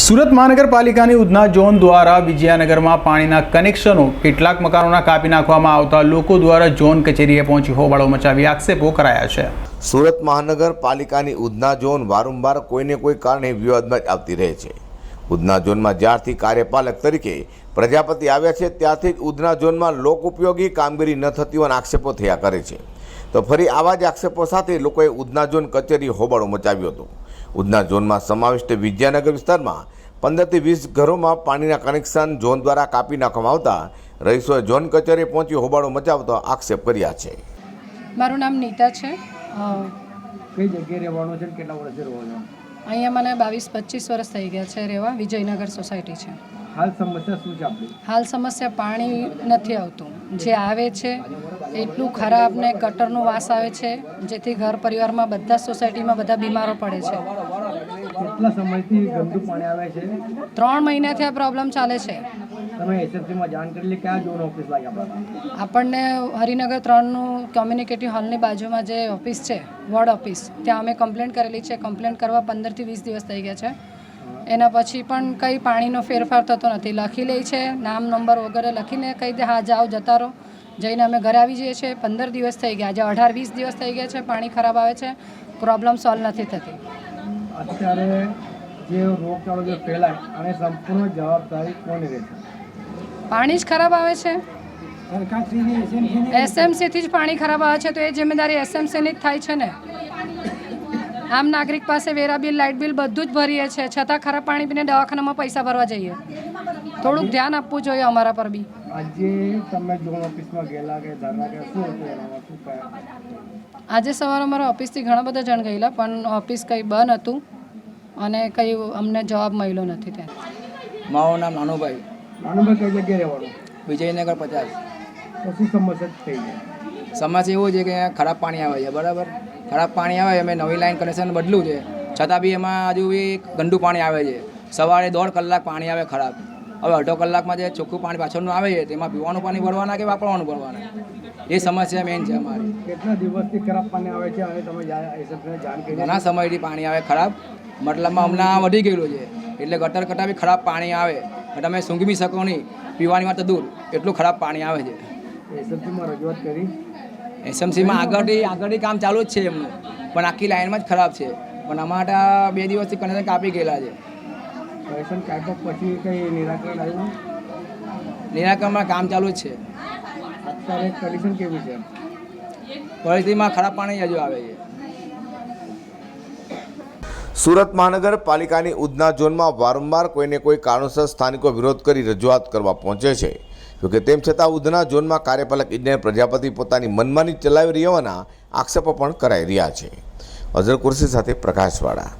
સુરત મહાનગરપાલિકાની ઉધના ઝોન દ્વારા વિજયાનગરમાં પાણીના કનેક્શનો, કેટલાક મકાનોના કાપી નાખવામાં આવતા લોકો દ્વારા ઝોન કચેરીએ પહોંચી હોબાળો મચાવી આક્ષેપો કરાયા છે. સુરત મહાનગરપાલિકાની ઉધના ઝોન વારંવાર કોઈને કોઈ કારણે વિવાદમાં આવતી રહે છે. ઉધના ઝોનમાં જ્યારથી કાર્યપાલક તરીકે પ્રજાપતિ આવ્યા છે, ત્યારથી જ ઉધના ઝોનમાં લોક ઉપયોગી કામગીરી ન થતી હોવાના આક્ષેપો થયા કરે છે. તો ફરી આવા જ આક્ષેપો સાથે લોકોએ ઉધના ઝોન કચેરી હોબાળો મચાવ્યો હતો. ઉધના ઝોનમાં સમાવિષ્ટ વિદ્યાનગર વિસ્તારમાં પંદરથી વીસ ઘરોમાં પાણીના કનેક્શન ઝોન દ્વારા કાપી નાખવામાં આવતા રહીશોએ ઝોન કચેરી પહોંચી હોબાળો મચાવતો આક્ષેપ કર્યા છે. મારું નામ નીતા છે. કઈ જગ્યાએ રહેવાનું છે કેટલા વર્ષથી રહેવાનું અહીંયા મને બાવીસ પચીસ વર્ષ થઈ ગયા છે રહેવા. વિજયનગર સોસાયટી છે. હાલ સમસ્યા શું છે આપણી? હાલ સમસ્યા પાણી નથી આવતું. જે આવે છે એટલું ખરાબ ને ગટરનો વાસ આવે છે જેથી ઘર પરિવારમાં બધા સોસાયટીમાં બધા બીમારો પડે છે. કેટલા સમયથી ગંદુ પાણી આવે છે? ત્રણ મહિનાથી આ પ્રોબ્લેમ ચાલે છે. તમે એસએફસીમાં જાણ કરેલી કયા ઝોન ઓફિસ લાગી આપણા આપણને હરિનગર ત્રણનું કોમ્યુનિકેટિવ હોલની બાજુમાં જે ઓફિસ છે વોર્ડ ઓફિસ ત્યાં અમે કમ્પ્લેન કરેલી છે. કમ્પ્લેન કરવા પંદરથી વીસ દિવસ થઈ ગયા છે. એના પછી પણ કંઈ પાણીનો ફેરફાર થતો નથી. લખી લે છે નામ નંબર વગેરે લખીને કહી દે હા જાઓ જતા રહો. જઈને અમે ઘરે આવી જઈએ છીએ. પંદર દિવસ થઈ ગયા આજે અઢાર વીસ દિવસ થઈ ગયા છે. પાણી ખરાબ આવે છે. પ્રોબ્લેમ સોલ્વ નથી થતી. અત્યારે જે રોગચાળો જે ફેલાય અને સંપૂર્ણ જવાબદારી કોની રહેશે? પાણી જ ખરાબ આવે છે. એસએમસીથી જ પાણી ખરાબ આવે છે. તો એ જિમ્મેદારી એસએમસીની જ થાય છે ને? આમ નાગરિક પાસે વેરા બિલ લાઇટ બિલ બધું જ ભરીએ છે છતાં ખરાબ પાણી પીને દવાખાનામાં પૈસા ભરવા જઈએ. થોડુંક ધ્યાન આપવું જોઈએ અમારા પર બી. આજે તમે ઝોન ઓફિસમાં ગયેલા કે ધરણા કે શું હતું એનામાં શું કયા? આજે સવારે અમારા ઓફિસથી ઘણા બધા જણ ગયેલા પણ ઓફિસ કંઈ બંધ હતું અને કંઈ અમને જવાબ મળ્યો નથી ત્યાં. મારું નામ નાનુભાઈ. નાનુભાઈ કઈ જગ્યાએ રહેવાનું? વિજયનગર પચાસ. શું સમસ્યા થઈ ગઈ? સમસ્યા એવું છે કે અહીંયા ખરાબ પાણી આવે છે બરાબર? ખરાબ પાણી આવે અમે નવી લાઈન કનેક્શન બદલું છે. છતાં બી એમાં હજુ બી ગંદુ પાણી આવે છે. સવારે દોઢ કલાક પાણી આવે ખરાબ. હવે અડધો કલાકમાં જે ચોખ્ખું પાણી પાછળનું આવે છે તેમાં પીવાનું પાણી ભરવાના કે વાપરવાનું ભરવાના? એ સમસ્યા મેઇન છે અમારી. કેટલા દિવસથી ખરાબ પાણી આવે છે? અને તમે ઘણા સમયથી પાણી આવે ખરાબ. મતલબમાં હમણાં વધી ગયેલું છે. એટલે ગટર કટા બી ખરાબ પાણી આવે. એટલે તમે સૂંઘી બી શકો નહીં. પીવાની વાત તો દૂર. એટલું ખરાબ પાણી આવે છે. રજૂઆત કરી. એસએમસીમાં આગળથી આગળથી કામ ચાલુ જ છે એમનું. પણ આખી લાઈનમાં જ ખરાબ છે. પણ અમારા બે દિવસથી કનેક્શન કાપી ગયેલા છે. કનેક્શન કાપ્યા પછી કંઈ નિરાકરણ આવ્યું? નિરાકરણમાં કામ ચાલુ જ છે. અત્યારે કન્ડિશન કેવી છે પરિસ્થિતિમાં ખરાબ પાણી હજુ આવે છે. સુરત મહાનગરપાલિકાની ઉધના ઝોનમાં વારંવાર કોઈને કોઈ કારણોસર સ્થાનિકો વિરોધ કરી રજૂઆત કરવા પહોંચે છે. જોકે તેમ છતાં ઉધના ઝોનમાં કાર્યપાલક ઇજનેર પ્રજાપતિ પોતાની મનમાની ચલાવી રહ્યા હોવાના આક્ષેપો પણ કરાઈ રહ્યા છે. અઝર કુર્સી સાથે પ્રકાશવાળા.